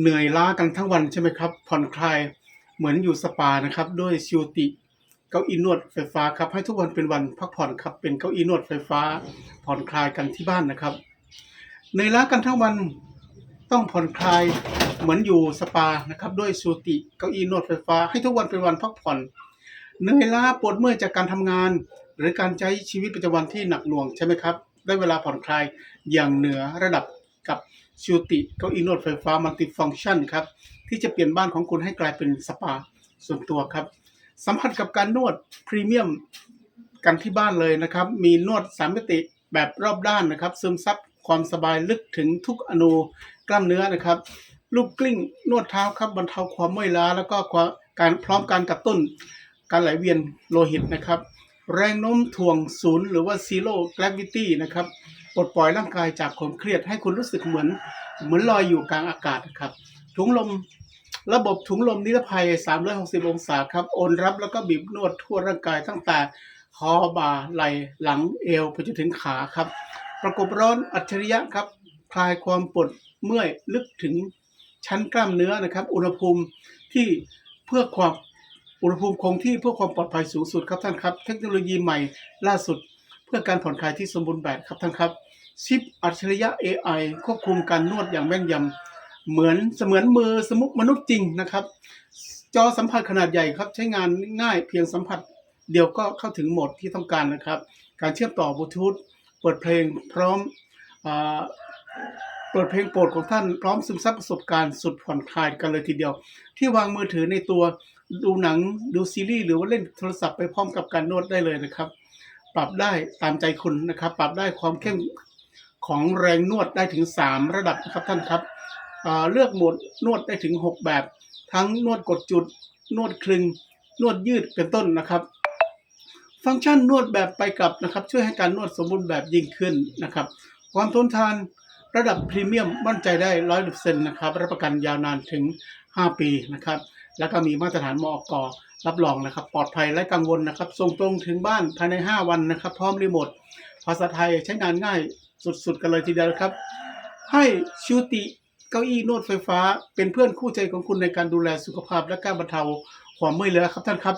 เหนื่อยล้ากันทั้งวันใช่ไหมครับ ผ่อนคลายเหมือนอยู่สปานะครับด้วยชิวติ เก้าอี้นวดไฟฟ้าครับให้ทุกวันเป็นวันพักผ่อนครับเป็นเก้าอี้นวดไฟฟ้า ผ่อนคลายกันที่บ้านนะครับเหนื่อยล้ากันทั้งวันต้องผ่อนคลายเหมือนอยู่สปานะครับด้วยชิวติเก้าอี้นวดไฟฟ้า ให้ทุกวันเป็นวันพักผ่อนเหนื่อยล้าปวดเมื่อยจากการทำงาน หรือการใช้ชีวิตประจำวันที่หนักหน่วงใช่ไหมครับ ได้เวลาผ่อนคลายอย่างเหนือระดับ กับชิวติเก้าอี้นวดไฟฟ้ามัลติฟัง c t ชันครับที่จะเปลี่ยนบ้านของคุณให้กลายเป็นสปาส่วนตัวครับ สัมผัสกับการนวดพรีเมียมกันที่บ้านเลยนะครับ มีนวดสามมิติแบบรอบด้านนะครับ ซึมซับความสบายลึกถึงทุกอนูกล้ามเนื้อนะครับลูกกลิ้งนวดเท้าครับบรรเทาความเมื่อยล้า แล้วก็วาการพร้อมการกระตุ้น การไหลเวียนโลหิตนะครับ แรงโน้มถ่วงศูนย์หรือว่า zero gravity นะครับ ปลดปล่อยร่างกายจากความเครียดให้คุณรู้สึกเหมือน เหมือนลอยอยู่กลางอากาศครับถุงลมระบบถุงลมนิรภัย 360 องศาครับโอนรับแล้วก็บีบนวดทั่วร่างกายตั้งแต่คอบ่าไหล่หลังเอวไปจนถึงขาครับ ประกบร้อนอัจฉริยะครับคลายความปวดเมื่อยลึกถึงชั้นกล้ามเนื้อนะครับ อุณหภูมิที่เพื่อความอุณหภูมิคงที่เพื่อความปลอดภัยสูงสุดครับท่านครับ เทคโนโลยีใหม่ล่าสุด เพื่อการผ่อนคลายที่สมบูรณ์แบบครับท่านครับ ชิปอัจฉริยะ AI ควบคุมการนวดอย่างแม่นยำเหมือนเสมือนมือสมุกมนุษย์จริงนะครับ จอสัมผัสขนาดใหญ่ครับ ใช้งานง่ายเพียงสัมผัสเดียวก็เข้าถึงโหมดที่ต้องการนะครับ การเชื่อมต่อบลูทูธเปิดเพลงพร้อมอาเปิดเพลงโปรดของท่านพร้อมซึมซับประสบการณ์สุดผ่อนคลายกันเลยทีเดียว ที่วางมือถือในตัวดูหนังดูซีรีส์หรือว่าเล่นโทรศัพท์ไปพร้อมกับการนวดได้เลยนะครับ ปรับได้ตามใจคุณนะครับ ปรับได้ความเข้ม ของแรงนวดได้ถึง 3 ระดับนะครับท่านครับเลือกโหมดนวดได้ถึง 6 แบบ ทั้งนวดกดจุด นวดคลึง นวดยืดเป็นต้นนะครับ ฟังก์ชันนวดแบบไปกลับนะครับ ช่วยให้การนวดสมบูรณ์แบบยิ่งขึ้นนะครับ ความทนทานระดับพรีเมียมมั่นใจได้ร้อยเปอร์เซ็นต์นะครับรับประกันยาวนานถึง 5 ปีนะครับ แล้วก็มีมาตรฐานมอกรับรองนะครับ ปลอดภัยและกังวลนะครับ ส่งตรงถึงบ้านภายใน 5 วันนะครับ พร้อมรีโมทภาษาไทยใช้งานง่าย สุดๆกันเลยทีเดียวนะครับ ให้ชูติเก้าอี้นวดไฟฟ้า เป็นเพื่อนคู่ใจของคุณในการดูแลสุขภาพและการบรรเทาความเมื่อยล้าครับท่านครับ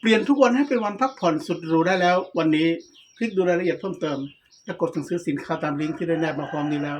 เปลี่ยนทุกวันให้เป็นวันพักผ่อนสุดหรูได้แล้ว วันนี้คลิกดูรายละเอียดเพิ่มเติมและกดสั่งซื้อสินค้าตามลิงก์ที่ได้แนบมาพร้อมนี้แล้ว